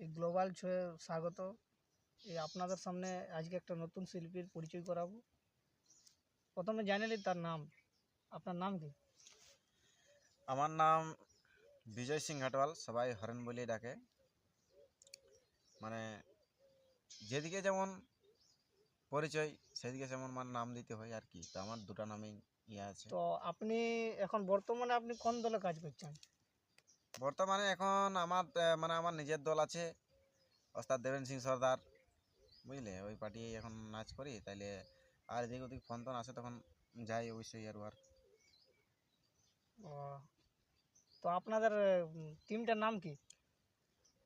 এই গ্লোবাল ছয়ে স্বাগত এই আপনাদের সামনে আজকে একটা নতুন শিল্পীর পরিচয় করাবো। প্রথমে জানে নিই তার নাম। আপনার নাম কি? আমার নাম বিজয় সিং ঘাটওয়াল সবাই হরেন বলেই ডাকে। মানে যেদিকে যেমন পরিচয় সেদিকে যেমন মানে নাম দিতে হয় আর কি। তো আমার দুটো নামেই ইয়ে আছে। তো আপনি এখন বর্তমানে আপনি কোন দলে কাজ করছেন? বর্তমানে এখন আমার মানে আমার নিজের দল আছে ওস্তাদ দেবেন সিং সর্দার। বুঝলে? ওই পার্টি এখন নাচ করি তাইলে আর এদিক ওদিক ফোন টোন আসে তখন যাই অবশ্যই আর আর ও, তো আপনাদের টিমটার নাম কি?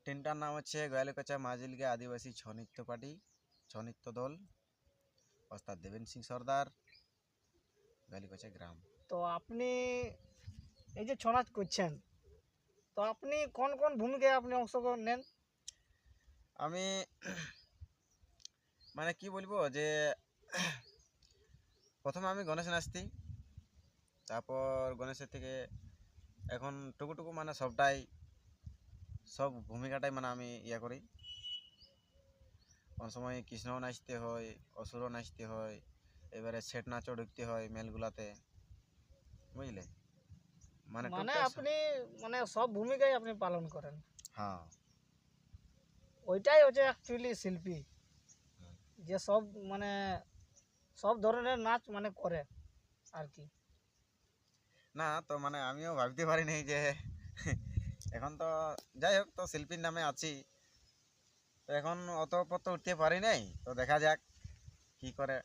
টিমটার নাম হচ্ছে গয়ালিকচা মাজিলকে আদিবাসী ছৌ নৃত্য পার্টি ছৌ নৃত্য দল ওস্তাদ দেবেন সিং সর্দার গয়ালিকচা গ্রাম। তো আপনি এই যে ছৌ নাচ করছেন তো আপনি কোন কোন ভূমিকায় আপনি অংশগ্রহণ নেন? আমি মানে কি বলব যে প্রথমে আমি গণেশ নাচতি তারপর গণেশের থেকে এখন টুকুটুকু মানে সবটাই, সব ভূমিকাটাই মানে আমি ইয়ে করি। কোন সময় কৃষ্ণও নাচতে হয়, অসুরও নাচতে হয়, এবারে সেট নাচও ঢুকতে হয় মেলগুলাতে, বুঝলে? মানে মানে আপনি মানে সব ভূমিকাই আপনি পালন করেন। হ্যাঁ। ওইটাই হচ্ছে অ্যাকচুয়ালি শিল্পী। যে সব মানে সব ধরনের নাচ মানে করে আর কি। না তো মানে আমিও ভাবতে পারিনি যে এখন তো যাই হোক তো শিল্পীর নামে আছি। তো এখন অত পর তো উঠতে পারি নাই। তো দেখা যাক কি করে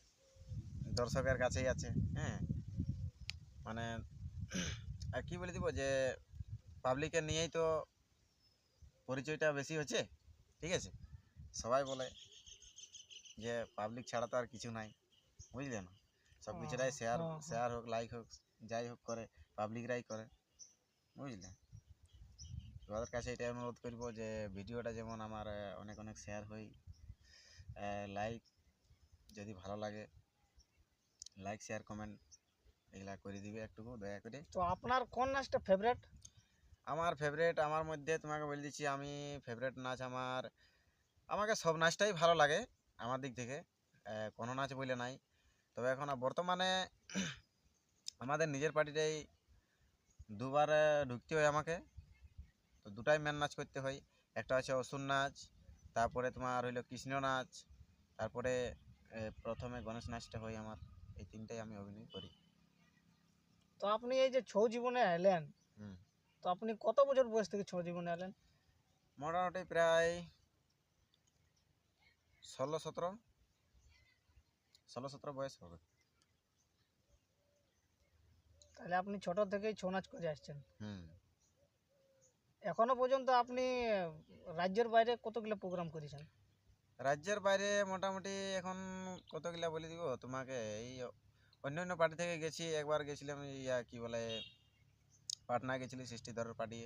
দর্শকের কাছেই আছে হ্যাঁ। মানে কি বলে দিব যে পাবলিকের নিয়েই তো পরিচয়টা বেশি হচ্ছে ঠিক আছে? সবাই বলে যে পাবলিক ছাড়া তো আর কিছু নাই বুঝলে না? সব কিছুটাই শেয়ার। শেয়ার হোক লাইক হোক যাই হোক করে পাবলিকরাই করে বুঝলে? তোমাদের কাছে এটাই অনুরোধ করব যে ভিডিওটা যেমন আমার অনেক অনেক শেয়ার হই লাইক যদি ভালো লাগে লাইক শেয়ার কমেন্ট এগুলা করে দিবে একটুকু দয়া করে। তো আপনার কোন নাচটা ফেভারেট আমার ফেভারেট আমার মধ্যে তোমাকে বলে দিচ্ছি আমি ফেভারেট নাচ আমার আমাকে সব নাচটাই ভালো লাগে আমার দিক থেকে। কোনো নাচ বলে নাই। তবে এখন বর্তমানে আমাদের নিজের পার্টিটাই দুবার ঢুকতে হয় আমাকে। তো দুটাই মেন নাচ করতে হয়। একটা হচ্ছে অসুর নাচ তারপরে তোমার হইল কৃষ্ণ নাচ তারপরে প্রথমে গণেশ নাচটা হয় আমার। এই তিনটাই আমি অভিনয় করি। তো আপনি এই যে ছৌ জীবনে এলেন তো আপনি কত বছর বয়স থেকে ছৌ জীবনে এলেন? মোটামুটি প্রায় ষোলো সতেরো। ষোলো সতেরো বয়স হবে। তাহলে আপনি ছোট থেকেই ছৌ নাচ করে আসছেন। হুম। এখনও পর্যন্ত আপনি রাজ্যের বাইরে কতগুলো প্রোগ্রাম করেছেন? রাজ্যের বাইরে মোটামুটি এখন কতগুলা বলে দিব তোমাকে? এই অন্য অন্য পার্টি থেকে গেছি একবার গেছিলাম ইয়া কি বলে পাটনা গেছিলি সৃষ্টিধরের পার্টি